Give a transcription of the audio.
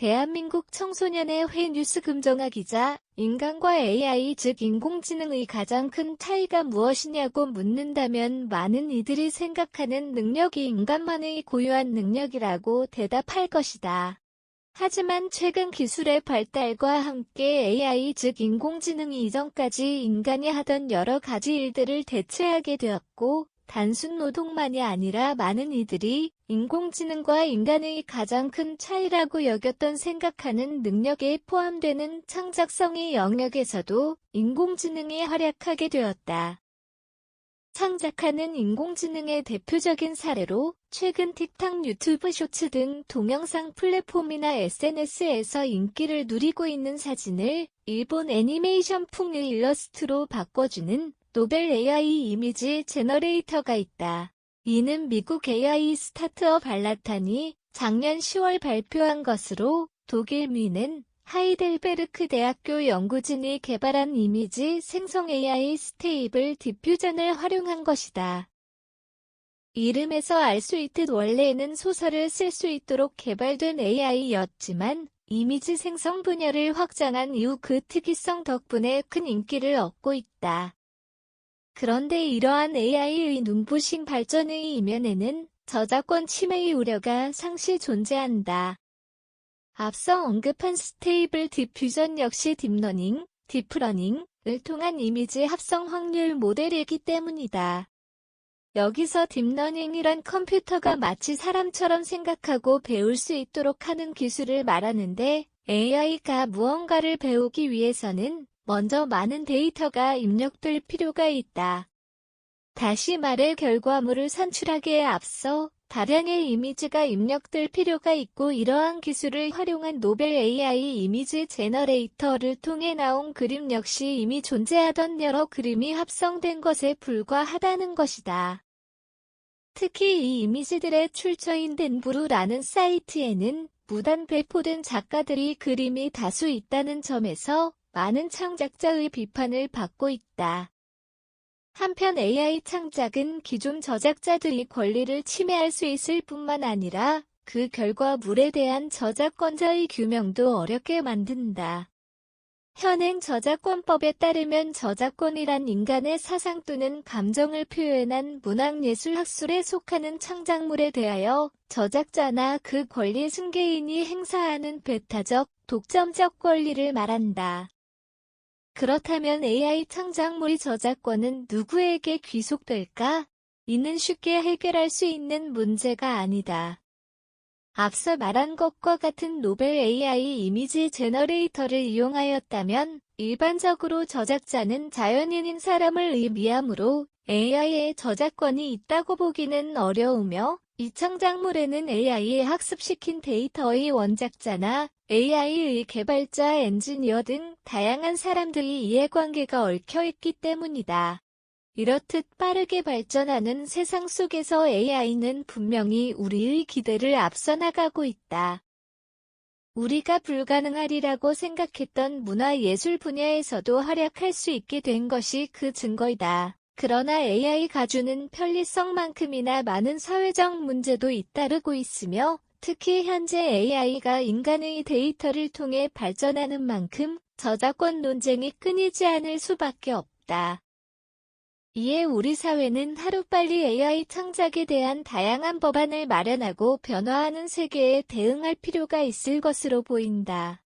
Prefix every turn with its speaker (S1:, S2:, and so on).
S1: 대한민국 청소년의 회 뉴스 금정아 기자, 인간과 AI 즉 인공지능의 가장 큰 차이가 무엇이냐고 묻는다면 많은 이들이 생각하는 능력이 인간만의 고유한 능력이라고 대답할 것이다. 하지만 최근 기술의 발달과 함께 AI 즉 인공지능이 이전까지 인간이 하던 여러 가지 일들을 대체하게 되었고 단순 노동만이 아니라 많은 이들이 인공지능과 인간의 가장 큰 차이라고 여겼던 생각하는 능력에 포함되는 창작성의 영역에서도 인공지능이 활약하게 되었다. 창작하는 인공지능의 대표적인 사례로 최근 틱탁 유튜브 쇼츠 등 동영상 플랫폼이나 SNS에서 인기를 누리고 있는 사진을 일본 애니메이션풍의 일러스트로 바꿔주는 노벨 AI 이미지 제너레이터가 있다. 이는 미국 AI 스타트업 발라탄이 작년 10월 발표한 것으로 독일 미는 하이델베르크 대학교 연구진이 개발한 이미지 생성 AI 스테이블 디퓨전을 활용한 것이다. 이름에서 알 수 있듯 원래는 소설을 쓸 수 있도록 개발된 AI였지만 이미지 생성 분야를 확장한 이후 그 특이성 덕분에 큰 인기를 얻고 있다. 그런데 이러한 AI의 눈부신 발전의 이면에는 저작권 침해의 우려가 상시 존재한다. 앞서 언급한 스테이블 디퓨전 역시 딥러닝, 디프러닝을 통한 이미지 합성 확률 모델이기 때문이다. 여기서 딥러닝이란 컴퓨터가 마치 사람처럼 생각하고 배울 수 있도록 하는 기술을 말하는데 AI가 무언가를 배우기 위해서는 먼저 많은 데이터가 입력될 필요가 있다. 다시 말해 결과물을 산출하기에 앞서 다량의 이미지가 입력될 필요가 있고 이러한 기술을 활용한 노벨 AI 이미지 제너레이터를 통해 나온 그림 역시 이미 존재하던 여러 그림이 합성된 것에 불과하다는 것이다. 특히 이 이미지들의 출처인 덴브루라는 사이트에는 무단 배포된 작가들이 그림이 다수 있다는 점에서 많은 창작자의 비판을 받고 있다. 한편 AI 창작은 기존 저작자들이 권리를 침해할 수 있을 뿐만 아니라 그 결과 물에 대한 저작권자의 규명도 어렵게 만든다. 현행 저작권법에 따르면 저작권이란 인간의 사상 또는 감정을 표현한 문학예술 학술에 속하는 창작물에 대하여 저작자나 그 권리 승계인이 행사하는 배타적, 독점적 권리를 말한다. 그렇다면 AI 창작물의 저작권은 누구에게 귀속될까? 이는 쉽게 해결할 수 있는 문제가 아니다. 앞서 말한 것과 같은 노벨 AI 이미지 제너레이터를 이용하였다면 일반적으로 저작자는 자연인인 사람을 의미하므로 AI의 저작권이 있다고 보기는 어려우며 이 창작물에는 AI에 학습시킨 데이터의 원작자나 AI의 개발자, 엔지니어 등 다양한 사람들이 이해관계가 얽혀있기 때문이다. 이렇듯 빠르게 발전하는 세상 속에서 AI는 분명히 우리의 기대를 앞서 나가고 있다. 우리가 불가능하리라고 생각했던 문화예술 분야에서도 활약할 수 있게 된 것이 그 증거이다. 그러나 AI 가 주는 편리성만큼이나 많은 사회적 문제도 잇따르고 있으며 특히 현재 AI가 인간의 데이터를 통해 발전하는 만큼 저작권 논쟁이 끊이지 않을 수밖에 없다. 이에 우리 사회는 하루빨리 AI 창작에 대한 다양한 법안을 마련하고 변화하는 세계에 대응할 필요가 있을 것으로 보인다.